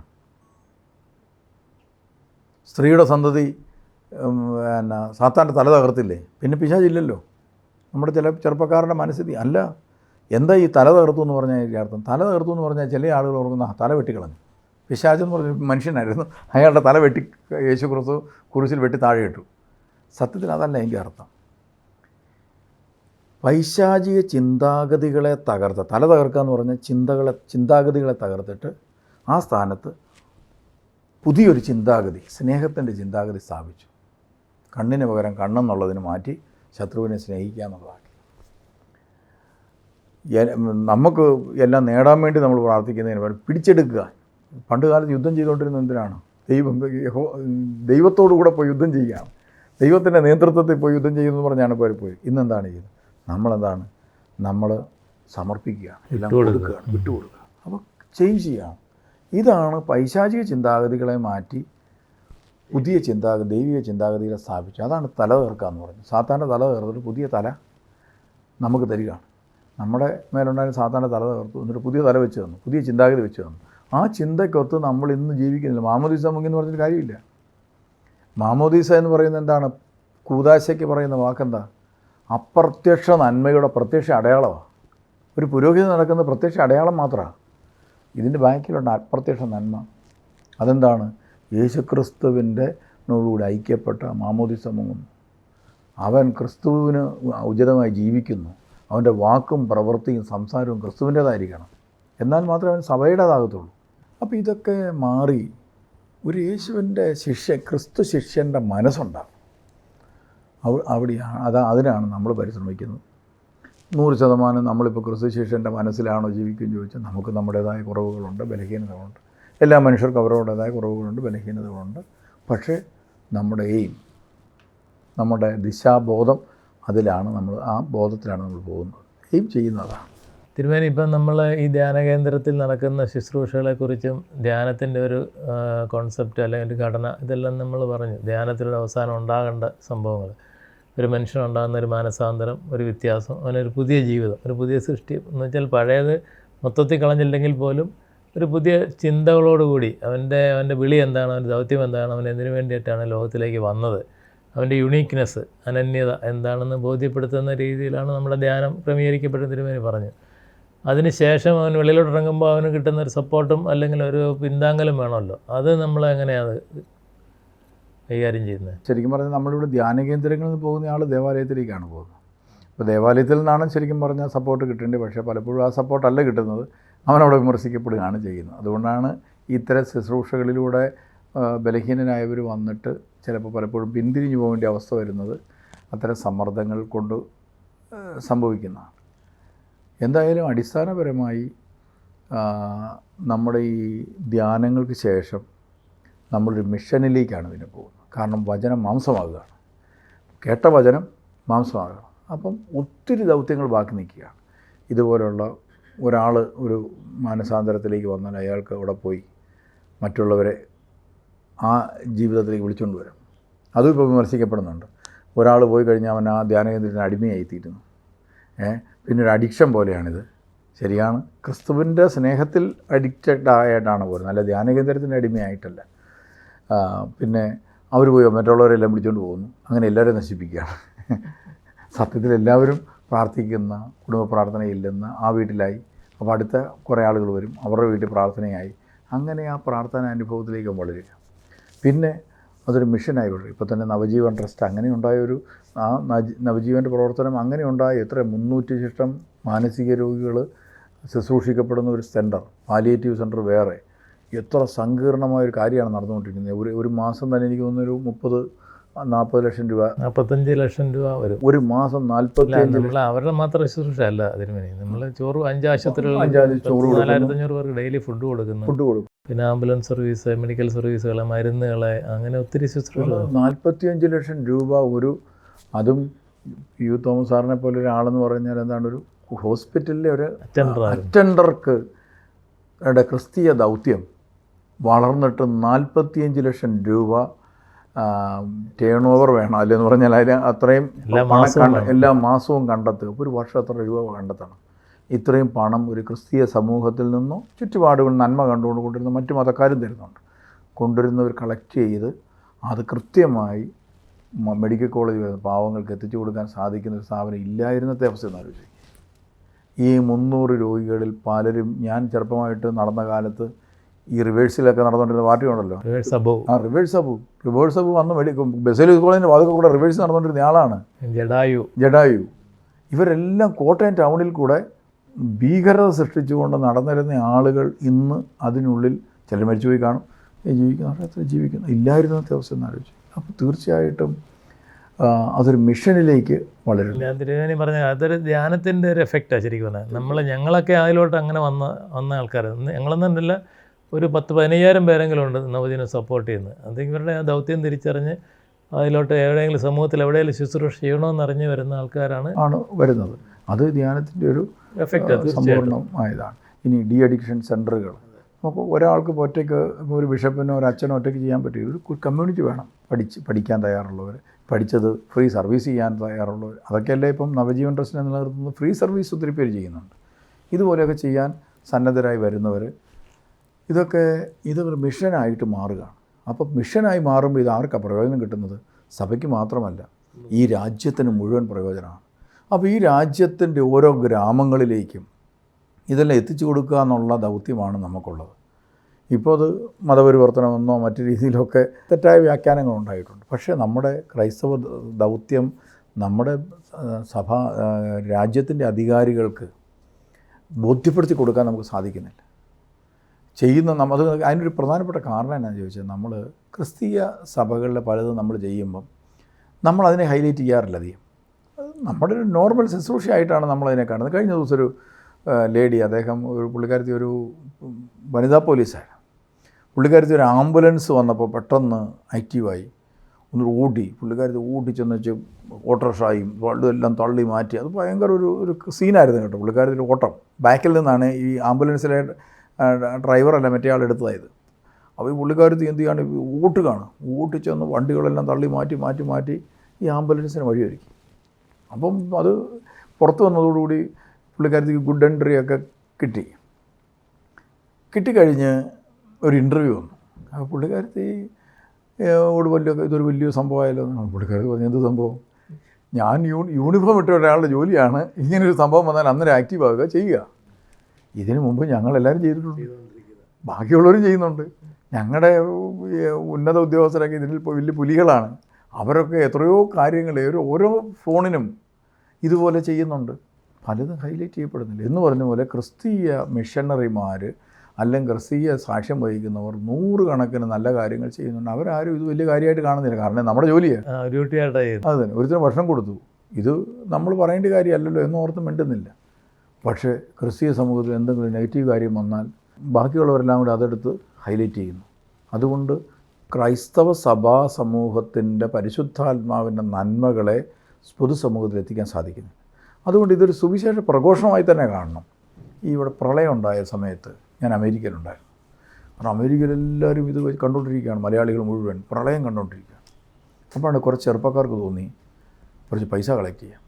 സ്ത്രീയുടെ സന്തതി പിന്നെ സാത്താന്റെ തല തകർത്തില്ലേ? പിന്നെ പിശാചില്ലല്ലോ നമ്മുടെ ചില ചെറുപ്പക്കാരുടെ മനസ്സിൽ അല്ല എന്താ ഈ തല തകർത്തു എന്ന് പറഞ്ഞാൽ ഇതിന്റെ അർത്ഥം? തല തകർത്തു എന്ന് പറഞ്ഞാൽ ചില ആളുകൾ ഓർക്കുന്ന "ആ, തല വെട്ടിക്കളഞ്ഞു. പിശാചെന്ന് പറഞ്ഞ മനുഷ്യനായിരുന്നു അയാളുടെ തല വെട്ടി യേശു ക്രിസ്തു കുരിശിൽ വെട്ടി താഴെ ഇട്ടു. സത്യത്തിൽ അതല്ല അതിന്റെ അർത്ഥം. പൈശാചിക ചിന്താഗതികളെ തകർത്ത് തല തകർക്കുക എന്ന് പറഞ്ഞാൽ ചിന്തകളെ ചിന്താഗതികളെ തകർത്തിട്ട് ആ സ്ഥാനത്ത് പുതിയൊരു ചിന്താഗതി സ്നേഹത്തിന്റെ ചിന്താഗതി സ്ഥാപിച്ചു. കണ്ണിന് പകരം കണ്ണെന്നുള്ളതിന് മാറ്റി ശത്രുവിനെ സ്നേഹിക്കുക എന്നുള്ളതാക്കി നമുക്ക് എല്ലാം നേടാൻ വേണ്ടി നമ്മൾ പ്രാർത്ഥിക്കുന്നതിന് പകരം പിടിച്ചെടുക്കുക. പണ്ട് കാലത്ത് യുദ്ധം ചെയ്തുകൊണ്ടിരുന്ന എന്തിനാണ്? ദൈവം ദൈവത്തോടു കൂടെ പോയി യുദ്ധം ചെയ്യുകയാണ്. ദൈവത്തിന്റെ നേതൃത്വത്തിൽ പോയി യുദ്ധം ചെയ്യുന്നു എന്ന് പറഞ്ഞാണ് ഇപ്പോൾ പോയി ഇന്നെന്താണ് ചെയ്യുന്നത്? നമ്മളെന്താണ്? നമ്മൾ സമർപ്പിക്കുകയാണ് എല്ലാം കൊടുക്കുകയാണ് വിട്ടുകൊടുക്കുക. അപ്പോൾ ചേഞ്ച് ചെയ്യണം ഇതാണ് പൈശാചിക ചിന്താഗതികളെ മാറ്റി പുതിയ ചിന്താഗതി ദൈവിക ചിന്താഗതികളെ സ്ഥാപിച്ചു. അതാണ് തല തീർക്കുക എന്ന് പറഞ്ഞു സാത്താന്റെ തല തീർത്തിട്ട് പുതിയ തല നമുക്ക് തരികയാണ്. നമ്മുടെ മേലുണ്ടായിരുന്ന സാത്താന്റെ തല തീർത്തു എന്നിട്ട് പുതിയ തല വെച്ച് തന്നു. പുതിയ ചിന്താഗതി വെച്ച് തന്നു. ആ ചിന്തയ്ക്കൊത്ത് നമ്മൾ ഇന്ന് ജീവിക്കുന്നില്ല. മാമോദീസ മുങ്ങി പറഞ്ഞൊരു കാര്യമില്ല. മാമോദീസ എന്ന് പറയുന്നത് എന്താണ്? കൂതാശയ്ക്ക് പറയുന്ന വാക്കെന്താ? അപ്രത്യക്ഷ നന്മയുടെ പ്രത്യക്ഷ അടയാളമാണ് ഒരു പുരോഹിതൻ നടക്കുന്ന പ്രത്യക്ഷ അടയാളം മാത്രമാണ് ഇതിന്റെ ബാക്കിലുണ്ട് അപ്രത്യക്ഷ നന്മ. അതെന്താണ്? യേശുക്രിസ്തുവിന്റെ നോടുകൂടി ഐക്യപ്പെട്ട മാമോദി സമൂഹം അവൻ ക്രിസ്തുവിന് ഉചിതമായി ജീവിക്കുന്നു. അവന്റെ വാക്കും പ്രവൃത്തിയും സംസാരവും ക്രിസ്തുവിന്റേതായിരിക്കണം. എന്നാൽ മാത്രമേ അവൻ സഭയുടേതാകത്തുള്ളൂ. അപ്പോൾ ഇതൊക്കെ മാറി ഒരു യേശുവിന്റെ ശിഷ്യ ക്രിസ്തു ശിഷ്യന്റെ മനസ്സുണ്ടാകും. അവിടെയാണ് അതാ അതിനാണ് നമ്മൾ പരിശ്രമിക്കുന്നത്. നൂറ് ശതമാനം നമ്മളിപ്പോൾ ക്രിസ്തു ശിഷ്യന്റെ മനസ്സിലാണോ ജീവിക്കുകയും ചോദിച്ചാൽ നമുക്ക് നമ്മുടേതായ കുറവുകളുണ്ട് ബലഹീനതകളുണ്ട്. എല്ലാ മനുഷ്യർക്കും അവരവരുടേതായ കുറവുകളുണ്ട് ബലഹീനതകളുണ്ട്. പക്ഷേ നമ്മുടെ എയിം നമ്മുടെ ദിശാബോധം അതിലാണ് നമ്മൾ ആ ബോധത്തിലാണ് നമ്മൾ പോകുന്നത്. എയിം ചെയ്യുന്നതാണ്. തിരുമേനി ഇപ്പം നമ്മൾ ഈ ധ്യാന കേന്ദ്രത്തിൽ നടക്കുന്ന ശുശ്രൂഷകളെക്കുറിച്ചും ധ്യാനത്തിന്റെ ഒരു കോൺസെപ്റ്റ് അല്ലെങ്കിൽ ഒരു ഘടന ഇതെല്ലാം നമ്മൾ പറഞ്ഞു. ധ്യാനത്തിലൊരു അവസാനം ഉണ്ടാകേണ്ട സംഭവങ്ങൾ. ഒരു മനുഷ്യനുണ്ടാകുന്ന ഒരു മാനസാന്തരം ഒരു വ്യത്യാസം അവനൊരു പുതിയ ജീവിതം ഒരു പുതിയ സൃഷ്ടി എന്ന് വെച്ചാൽ പഴയത് മൊത്തത്തിൽ കളഞ്ഞില്ലെങ്കിൽ പോലും ഒരു പുതിയ ചിന്തകളോടുകൂടി അവന്റെ അവന്റെ വിളി എന്താണ് അവന്റെ ദൗത്യം എന്താണ് അവൻ എന്തിനു വേണ്ടിയിട്ടാണ് ലോകത്തിലേക്ക് വന്നത് അവന്റെ യുണീക്ക്നെസ് അനന്യത എന്താണെന്ന് ബോധ്യപ്പെടുത്തുന്ന രീതിയിലാണ് നമ്മുടെ ധ്യാനം ക്രമീകരിക്കപ്പെട്ട തിരുമേനി പറഞ്ഞു. അതിനുശേഷം അവൻ വെളിയിലോട്ട് ഇറങ്ങുമ്പോൾ അവന് കിട്ടുന്ന ഒരു സപ്പോർട്ടും അല്ലെങ്കിൽ ഒരു പിന്താങ്ങലും വേണമല്ലോ. അത് നമ്മൾ എങ്ങനെയാണ് കൈകാര്യം ചെയ്യുന്നത്. ശരിക്കും പറഞ്ഞാൽ നമ്മളിവിടെ ധ്യാന കേന്ദ്രങ്ങളിൽ നിന്ന് പോകുന്ന ആൾ ദേവാലയത്തിലേക്കാണ് പോകുന്നത്. അപ്പോൾ ദേവാലയത്തിൽ നിന്നാണ് ശരിക്കും പറഞ്ഞാൽ സപ്പോർട്ട് കിട്ടേണ്ടത്. പക്ഷേ പലപ്പോഴും ആ സപ്പോർട്ടല്ല കിട്ടുന്നത്. അവനവിടെ വിമർശിക്കപ്പെടുകയാണ് ചെയ്യുന്നത്. അതുകൊണ്ടാണ് ഇത്തരം ശുശ്രൂഷകളിലൂടെ ബലഹീനനായവർ വന്നിട്ട് ചിലപ്പോൾ പലപ്പോഴും പിന്തിരിഞ്ഞു പോകേണ്ട അവസ്ഥ വരുന്നത് അത്തരം സമ്മർദ്ദങ്ങൾ കൊണ്ട് സംഭവിക്കുന്നതാണ്. എന്തായാലും അടിസ്ഥാനപരമായി നമ്മുടെ ഈ ധ്യാനങ്ങൾക്ക് ശേഷം നമ്മളൊരു മിഷനിലേക്കാണ് ഇതിനെ പോകുന്നത്. കാരണം വചനം മാംസമാകുകയാണ്. കേട്ട വചനം മാംസമാകണം അപ്പം ഒത്തിരി ദൗത്യങ്ങൾ ബാക്കി നിൽക്കുകയാണ് ഇതുപോലുള്ള ഒരാൾ ഒരു മാനസാന്തരത്തിലേക്ക് വന്നാൽ അയാൾക്ക് അവിടെ പോയി മറ്റുള്ളവരെ ആ ജീവിതത്തിലേക്ക് വിളിച്ചുകൊണ്ട് വരാം. അതും ഇപ്പോൾ വിമർശിക്കപ്പെടുന്നുണ്ട്. ഒരാൾ പോയി കഴിഞ്ഞാൽ അവൻ ആ ധ്യാനകേന്ദ്രത്തിന് അടിമയായിത്തീരുന്നു. ഏ പിന്നെ ഒരു അഡിക്ഷൻ പോലെയാണിത്. ശരിയാണ്. ക്രിസ്തുവിന്റെ സ്നേഹത്തിൽ അഡിക്റ്റഡ് ആയിട്ടാണ് പോലും അല്ല ധ്യാനകേന്ദ്രത്തിന്റെ അടിമയായിട്ടല്ല. പിന്നെ അവർ പോയി മറ്റുള്ളവരെല്ലാം വിളിച്ചുകൊണ്ട് പോകുന്നു. അങ്ങനെ എല്ലാവരെയും നശിപ്പിക്കുകയാണ്. സത്യത്തിൽ എല്ലാവരും പ്രാർത്ഥിക്കുന്ന കുടുംബ പ്രാർത്ഥനയില്ലെന്ന് ആ വീട്ടിലായി. അപ്പോൾ അടുത്ത കുറേ ആളുകൾ വരും അവരുടെ വീട്ടിൽ പ്രാർത്ഥനയായി. അങ്ങനെ ആ പ്രാർത്ഥന അനുഭവത്തിലേക്ക് വളരുക. പിന്നെ അതൊരു മിഷനായി വളരും ഇപ്പോൾ തന്നെ നവജീവൻ ട്രസ്റ്റ് അങ്ങനെ ഉണ്ടായൊരു ആ നവജീവന്റെ പ്രവർത്തനം അങ്ങനെ ഉണ്ടായ എത്ര മുന്നൂറ്റി ശിഷ്ടം മാനസിക രോഗികൾ ശുശ്രൂഷിക്കപ്പെടുന്ന ഒരു സെന്റർ പാലിയേറ്റീവ് സെന്റർ വേറെ. എത്ര സങ്കീർണമായ ഒരു കാര്യമാണ് നടന്നുകൊണ്ടിരിക്കുന്നത്. ഒരു ഒരു മാസം തന്നെ എനിക്ക് തോന്നുന്നൊരു മുപ്പത് നാൽപ്പത് ലക്ഷം രൂപ. നാൽപ്പത്തഞ്ച് ലക്ഷം രൂപ വരും. ഒരു മാസം നാൽപ്പത്തി നമ്മൾ അവരുടെ മാത്രം ശുശ്രൂഷ അല്ല അതിന് വേണ്ടി നമ്മൾ ചോറ് അഞ്ച് ആശുപത്രികളിൽ ചോറ് കൊടുക്കുന്നു. നാലായിരത്തി അഞ്ഞൂറ് പേർക്ക് ഡെയിലി ഫുഡ് കൊടുക്കുന്നു. ഫുഡ് കൊടുക്കും. പിന്നെ ആംബുലൻസ് സർവീസ് മെഡിക്കൽ സർവീസുകൾ മരുന്നുകളെ അങ്ങനെ ഒത്തിരി ശുശ്രൂഷ നാൽപ്പത്തിയഞ്ച് ലക്ഷം രൂപ ഒരു അതും യു തോമസ് സാറിനെ പോലെ ഒരാളെന്ന് പറഞ്ഞാൽ എന്താണ് ഒരു ഹോസ്പിറ്റലിലെ ഒരു അറ്റൻഡർ അറ്റൻഡർക്ക് ക്രിസ്തീയ ദൗത്യം. വളർന്നിട്ട് നാൽപ്പത്തിയഞ്ച് ലക്ഷം രൂപ ടേൺ ഓവർ വേണം അല്ലെന്ന് പറഞ്ഞാൽ അതിന് അത്രയും എല്ലാ പണം മാസവും കണ്ട- എല്ലാ മാസവും കണ്ടെത്തുക. ഒരു വർഷം എത്ര രൂപ കണ്ടെത്തണം? ഇത്രയും പണം ഒരു ക്രിസ്തീയ സമൂഹത്തിൽ നിന്നോ ചുറ്റുപാടുകൾ നന്മ കണ്ടുകൊണ്ട് കൊണ്ടിരുന്ന മറ്റു മതക്കാരും തരുന്നുണ്ട്. കൊണ്ടുവരുന്നവർ കളക്ട് ചെയ്ത് അത് കൃത്യമായി മെഡിക്കൽ കോളേജ് വരുന്ന പാവങ്ങൾക്ക് എത്തിച്ചു കൊടുക്കാൻ സാധിക്കുന്ന ഒരു സ്ഥാപനം ഇല്ലായിരുന്നത്തെ അവസ്ഥ എന്ന് ആലോചിക്കും ഈ മുന്നൂറ് രോഗികളിൽ പലരും ഞാൻ ചെറുപ്പമായിട്ട് നടന്ന കാലത്ത് ഈ റിവേഴ്സിലൊക്കെ നടന്നുകൊണ്ടിരുന്ന പാർട്ടി ഉണ്ടല്ലോ. ആ റിവേഴ്സ് അബു റിവേഴ്സ് അബു വന്ന് മെഡി ബസേലിയസ് കോളേജിന്റെ വാതൊക്കെ കൂടെ റിവേഴ്സ് നടന്നുകൊണ്ടിരുന്ന ആളാണ്. ജഡായു. ജഡായു. ഇവരെല്ലാം കോട്ടയം ടൗണിൽ കൂടെ ഭീകരത സൃഷ്ടിച്ചുകൊണ്ട് നടന്നിരുന്ന ആളുകൾ ഇന്ന് അതിനുള്ളിൽ ചിലർ മരിച്ചുപോയി കാണും. ജീവിക്കുന്ന എത്ര ജീവിക്കുന്നു? ഇല്ലായിരുന്നത്തെ അവസ്ഥ എന്ന് ആലോചിച്ചു. അപ്പോൾ തീർച്ചയായിട്ടും അതൊരു മിഷനിലേക്ക് വളരും ഞാൻ തിരുവേനി പറഞ്ഞ അതൊരു ധ്യാനത്തിന്റെ ഒരു എഫക്റ്റാണ് ശരിക്കും പറഞ്ഞാൽ. നമ്മൾ ഞങ്ങളൊക്കെ അതിലോട്ട് അങ്ങനെ വന്ന വന്ന ആൾക്കാർ ഞങ്ങളെന്നല്ല ഒരു പത്ത് പതിനയ്യായിരം പേരെങ്കിലും ഉണ്ട് നവദിനം സപ്പോർട്ട് ചെയ്യുന്നത്. അത് ഇവരുടെ ആ ദൗത്യം തിരിച്ചറിഞ്ഞ് അതിലോട്ട് എവിടെയെങ്കിലും സമൂഹത്തിൽ എവിടെയെങ്കിലും ശുശ്രൂഷ ചെയ്യണമെന്ന് അറിഞ്ഞ് വരുന്ന ആൾക്കാരാണ് ആണ് വരുന്നത്. അത് ധ്യാനത്തിന്റെ ഒരു എഫക്റ്റ് സമ്പൂർണമായതാണ് ഇനി ഡി അഡിക്ഷൻ സെന്ററുകൾ നമുക്ക് ഒരാൾക്ക് ഒറ്റയ്ക്ക് ഒരു ബിഷപ്പിനോ ഒരു അച്ഛനോ ഒറ്റയ്ക്ക് ചെയ്യാൻ പറ്റില്ല. ഒരു കമ്മ്യൂണിറ്റി വേണം. പഠിച്ച് പഠിക്കാൻ തയ്യാറുള്ളവർ പഠിച്ചത് ഫ്രീ സർവീസ് ചെയ്യാൻ തയ്യാറുള്ളവർ അതൊക്കെയല്ലേ ഇപ്പം നവജീവൻ ട്രസ്റ്റിനെ നിലനിർത്തുന്നത്? ഫ്രീ സർവീസ് ഒത്തിരി പേര് ചെയ്യുന്നുണ്ട്. ഇതുപോലെയൊക്കെ ചെയ്യാൻ സന്നദ്ധരായി വരുന്നവർ ഇതൊക്കെ ഇതൊരു മിഷനായിട്ട് മാറുകയാണ്. അപ്പോൾ മിഷനായി മാറുമ്പോൾ ഇത് ആർക്കാണ് പ്രയോജനം കിട്ടുന്നത്? സഭയ്ക്ക് മാത്രമല്ല ഈ രാജ്യത്തിന് മുഴുവൻ പ്രയോജനമാണ്. അപ്പോൾ ഈ രാജ്യത്തിന്റെ ഓരോ ഗ്രാമങ്ങളിലേക്കും ഇതെല്ലാം എത്തിച്ചു കൊടുക്കുക എന്നുള്ള ദൗത്യമാണ് നമുക്കുള്ളത്. ഇപ്പോൾ അത് മതപരിവർത്തനമെന്നോ മറ്റു രീതിയിലൊക്കെ തെറ്റായ വ്യാഖ്യാനങ്ങൾ ഉണ്ടായിട്ടുണ്ട്. പക്ഷേ നമ്മുടെ ക്രൈസ്തവ ദൗത്യം നമ്മുടെ സഭ രാജ്യത്തിന്റെ അധികാരികൾക്ക് ബോധ്യപ്പെടുത്തി കൊടുക്കാൻ നമുക്ക് സാധിക്കുന്നില്ല. ചെയ്യുന്ന നമ്മൾ അത് അതിനൊരു പ്രധാനപ്പെട്ട കാരണം എന്നാന്ന് ചോദിച്ചാൽ നമ്മൾ ക്രിസ്തീയ സഭകളിലെ പലതും നമ്മൾ ചെയ്യുമ്പം നമ്മൾ അതിനെ ഹൈലൈറ്റ് ചെയ്യാറില്ല അധികം. നമ്മുടെ ഒരു നോർമൽ ശുശ്രൂഷയായിട്ടാണ് നമ്മളതിനെ കാണുന്നത്. കഴിഞ്ഞ ദിവസം ഒരു ലേഡി അദ്ദേഹം ഒരു പുള്ളിക്കാരത്തി ഒരു വനിതാ പോലീസാണ്. പുള്ളിക്കാരത്തി ഒരു ആംബുലൻസ് വന്നപ്പോൾ പെട്ടെന്ന് ആക്റ്റീവായി ഒന്ന് ഓടി. പുള്ളിക്കാരത്തി ഓടി ചെന്ന് വെച്ച് ഓട്ടോറിക്ഷായും എല്ലാം തള്ളി മാറ്റി. അത് ഭയങ്കര ഒരു ഒരു സീനായിരുന്നു കേട്ടോ പുള്ളിക്കാരത്തിൽ ഓട്ടം. ബാക്കിൽ നിന്നാണ് ഈ ആംബുലൻസിലെ ഡ്രൈവറല്ല മറ്റേ ആൾ എടുത്തതായത് അപ്പോൾ ഈ പുള്ളിക്കാരത്തി എന്ത് ചെയ്യാണ് ഓട്ടുകയാണ് ഓട്ടിച്ചെന്ന് വണ്ടികളെല്ലാം തള്ളി മാറ്റി മാറ്റി മാറ്റി ഈ ആംബുലൻസിന് വഴിയൊരുക്കി അപ്പം അത് പുറത്ത് വന്നതോടുകൂടി പുള്ളിക്കാരത്തിക്ക് ഗുഡ് എൻട്രി ഒക്കെ കിട്ടി. കിട്ടിക്കഴിഞ്ഞ് ഒരു ഇന്റർവ്യൂ വന്നു. അപ്പോൾ പുള്ളിക്കാരത്തി ഓട് വലിയ ഇതൊരു വലിയ സംഭവമായല്ലോ. പുള്ളിക്കാരത്തി പറഞ്ഞു എന്ത് സംഭവം? ഞാൻ യൂണിഫോം ഇട്ട ഒരാളുടെ ജോലിയാണ്. ഇങ്ങനൊരു സംഭവം വന്നാൽ അന്നേരം ആക്റ്റീവ് ആവുക ചെയ്യുക. ഇതിനു മുമ്പ് ഞങ്ങളെല്ലാവരും ചെയ്തിട്ടുണ്ട്. ബാക്കിയുള്ളവരും ചെയ്യുന്നുണ്ട്. ഞങ്ങളുടെ ഉന്നത ഉദ്യോഗസ്ഥരൊക്കെ ഇതിൽ വലിയ പുലികളാണ്. അവരൊക്കെ എത്രയോ കാര്യങ്ങൾ ഓരോ ഓരോ ഫോണിനും ഇതുപോലെ ചെയ്യുന്നുണ്ട്. പലതും ഹൈലൈറ്റ് ചെയ്യപ്പെടുന്നില്ല. എന്ന് പറഞ്ഞ പോലെ ക്രിസ്തീയ മിഷണറിമാർ അല്ലെങ്കിൽ ക്രിസ്തീയ സാക്ഷ്യം വഹിക്കുന്നവർ നൂറുകണക്കിന് നല്ല കാര്യങ്ങൾ ചെയ്യുന്നുണ്ട്. അവരാരും ഇത് വലിയ കാര്യമായിട്ട് കാണുന്നില്ല. കാരണം നമ്മുടെ ജോലിയാണ് അതെ തന്നെ ഒരുത്തരം ഭക്ഷണം കൊടുത്തു. ഇത് നമ്മൾ പറയേണ്ട കാര്യമല്ലല്ലോ എന്ന് ഓർത്ത് മിണ്ടുന്നില്ല. പക്ഷേ ക്രിസ്തീയ സമൂഹത്തിൽ എന്തെങ്കിലും നെഗറ്റീവ് കാര്യം വന്നാൽ ബാക്കിയുള്ളവരെല്ലാം കൂടി അതെടുത്ത് ഹൈലൈറ്റ് ചെയ്യുന്നു. അതുകൊണ്ട് ക്രൈസ്തവ സഭാ സമൂഹത്തിന്റെ പരിശുദ്ധാത്മാവിന്റെ നന്മകളെ പൊതുസമൂഹത്തിൽ എത്തിക്കാൻ സാധിക്കുന്നു. അതുകൊണ്ട് ഇതൊരു സുവിശേഷ പ്രഘോഷമായി തന്നെ കാണണം. ഈ ഇവിടെ പ്രളയം ഉണ്ടായ സമയത്ത് ഞാൻ അമേരിക്കയിലുണ്ടായിരുന്നു. കാരണം അമേരിക്കയിൽ എല്ലാവരും ഇത് കണ്ടുകൊണ്ടിരിക്കുകയാണ് മലയാളികൾ മുഴുവൻ പ്രളയം കണ്ടുകൊണ്ടിരിക്കുകയാണ്. അപ്പോഴാണ് കുറച്ച് ചെറുപ്പക്കാർക്ക് തോന്നി കുറച്ച് പൈസ കളക്ട് ചെയ്യാം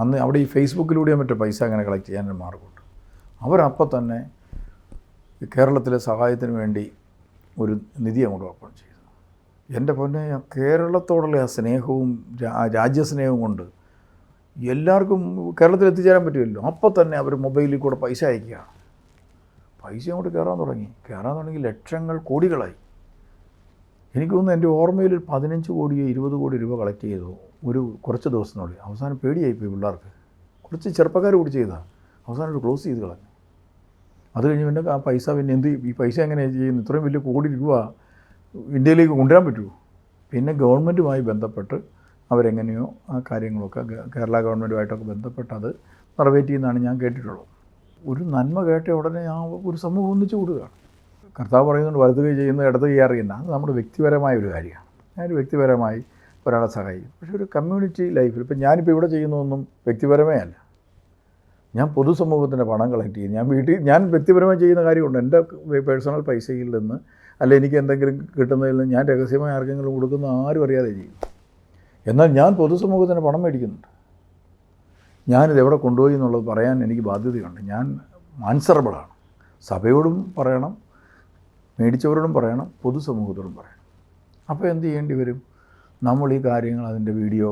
അന്ന് അവിടെ ഈ ഫേസ്ബുക്കിലൂടെയോ മറ്റു പൈസ അങ്ങനെ കളക്ട് ചെയ്യാനൊരു മാർഗമുണ്ട്. അവരപ്പം തന്നെ കേരളത്തിലെ സഹായത്തിന് വേണ്ടി ഒരു നിധി അങ്ങോട്ട് ഓപ്പൺ ചെയ്തു. എന്റെ പൊന്നെ കേരളത്തോടുള്ള ആ സ്നേഹവും രാജ്യസ്നേഹവും കൊണ്ട് എല്ലാവർക്കും കേരളത്തിൽ എത്തിച്ചേരാൻ പറ്റുമല്ലോ. അപ്പോൾ തന്നെ അവർ മൊബൈലിൽ കൂടെ പൈസ അയക്കുകയാണ്. പൈസ അങ്ങോട്ട് കയറാൻ തുടങ്ങി. കയറാൻ തുടങ്ങി ലക്ഷങ്ങൾ കോടികളായി. എനിക്ക് തോന്നുന്നു എന്റെ ഓർമ്മയിൽ ഒരു പതിനഞ്ച് കോടിയോ ഇരുപത് കോടി രൂപ കളക്ട് ചെയ്തു. ഒരു കുറച്ച് ദിവസത്തിനുള്ളിൽ. അവസാനം പേടിയായിപ്പോയി പിള്ളേർക്ക്. കുറച്ച് ചെറുപ്പക്കാർ കൂടി ചെയ്തതാണ് അവസാനം ഒരു ക്ലോസ് ചെയ്ത് കളഞ്ഞു. അത് കഴിഞ്ഞ് പിന്നെ ആ പൈസ പിന്നെ എന്ത് ഈ പൈസ എങ്ങനെയാണ് ചെയ്യുന്നത്? ഇത്രയും വലിയ കോടി രൂപ ഇന്ത്യയിലേക്ക് കൊണ്ടുവരാൻ പറ്റുമോ പിന്നെ ഗവൺമെന്റുമായി ബന്ധപ്പെട്ട് അവരെങ്ങനെയോ ആ കാര്യങ്ങളൊക്കെ കേരള ഗവൺമെന്റുമായിട്ടൊക്കെ ബന്ധപ്പെട്ട് അത് എന്നാണ് ഞാൻ കേട്ടിട്ടുള്ളത്. ഒരു നന്മ കേട്ട ഉടനെ ആ ഒരു സമൂഹം ഒന്നിച്ചു കൂടുകയാണ്. കർത്താവ് പറയുന്നുണ്ട് വലത് കൈ ചെയ്യുന്ന അറിയണ്ട അത് നമ്മുടെ വ്യക്തിപരമായ ഒരു കാര്യമാണ്. ഞാനൊരു വ്യക്തിപരമായി ഒരാളെ സഹായിക്കും. പക്ഷേ ഒരു കമ്മ്യൂണിറ്റി ലൈഫിൽ ഇപ്പം ഞാനിപ്പോൾ ഇവിടെ ചെയ്യുന്നതൊന്നും വ്യക്തിപരമേ അല്ല. ഞാൻ പൊതുസമൂഹത്തിന്റെ പണം കളക്ട് ചെയ്യും. ഞാൻ വീട്ടിൽ ഞാൻ വ്യക്തിപരമായി ചെയ്യുന്ന കാര്യമുണ്ട്. എന്റെ പേഴ്സണൽ പൈസയിൽ നിന്ന് അല്ല എനിക്ക് എന്തെങ്കിലും കിട്ടുന്നതിൽ നിന്ന് ഞാൻ രഹസ്യമായി ആർക്കെങ്കിലും കൊടുക്കുന്ന ആരും അറിയാതെ ചെയ്യും. എന്നാൽ ഞാൻ പൊതുസമൂഹത്തിന് പണം മേടിക്കുന്നുണ്ട്. ഞാനിത് എവിടെ കൊണ്ടുപോയി എന്നുള്ളത് പറയാൻ എനിക്ക് ബാധ്യതയുണ്ട്. ഞാൻ ആൻസറബിളാണ് സഭയോടും പറയണം മേടിച്ചവരോടും പറയണം പൊതുസമൂഹത്തോടും പറയണം. അപ്പോൾ എന്ത് ചെയ്യേണ്ടി വരും? നമ്മൾ ഈ കാര്യങ്ങൾ അതിന്റെ വീഡിയോ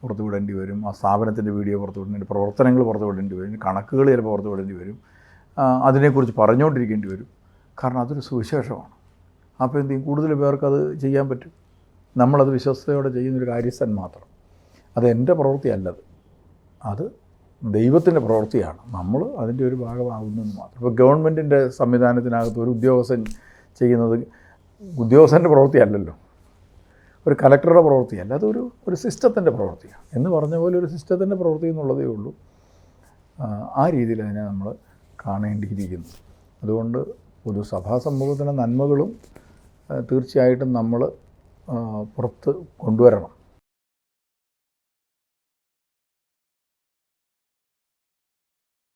പുറത്തു വിടേണ്ടി വരും ആ സ്ഥാപനത്തിന്റെ വീഡിയോ പുറത്തു വിടേണ്ടി പ്രവർത്തനങ്ങൾ പുറത്തു വിടേണ്ടി വരും കണക്കുകൾ ചിലപ്പോൾ പുറത്തു വിടേണ്ടി വരും അതിനെക്കുറിച്ച് പറഞ്ഞുകൊണ്ടിരിക്കേണ്ടി വരും. കാരണം അതൊരു സുവിശേഷമാണ്. അപ്പോൾ എന്ത് കൂടുതൽ പേർക്ക് അത് ചെയ്യാൻ പറ്റും. നമ്മളത് വിശ്വസ്തയോടെ ചെയ്യുന്നൊരു കാര്യസ്ഥൻ മാത്രം. അത് എന്റെ പ്രവൃത്തിയല്ലത്. അത് ദൈവത്തിന്റെ പ്രവൃത്തിയാണ്. നമ്മൾ അതിന്റെ ഒരു ഭാഗമാകുന്നെന്ന് മാത്രം. ഇപ്പോൾ ഗവൺമെന്റിന്റെ സംവിധാനത്തിനകത്ത് ഒരു ഉദ്യോഗസ്ഥൻ ചെയ്യുന്നത് ഉദ്യോഗസ്ഥന്റെ പ്രവൃത്തിയല്ലല്ലോ. ഒരു കലക്ടറുടെ പ്രവൃത്തിയല്ല അതൊരു ഒരു സിസ്റ്റത്തിന്റെ പ്രവൃത്തിയാണ് എന്ന് പറഞ്ഞ പോലെ ഒരു സിസ്റ്റത്തിന്റെ പ്രവൃത്തി എന്നുള്ളതേ ഉള്ളൂ. ആ, രീതിയിൽ അതിനെ നമ്മൾ കാണേണ്ടിയിരിക്കുന്നു. അതുകൊണ്ട് ഒരു സഭാ സമൂഹത്തിന്റെ നന്മകളും തീർച്ചയായിട്ടും നമ്മൾ പുറത്ത് കൊണ്ടുവരണം.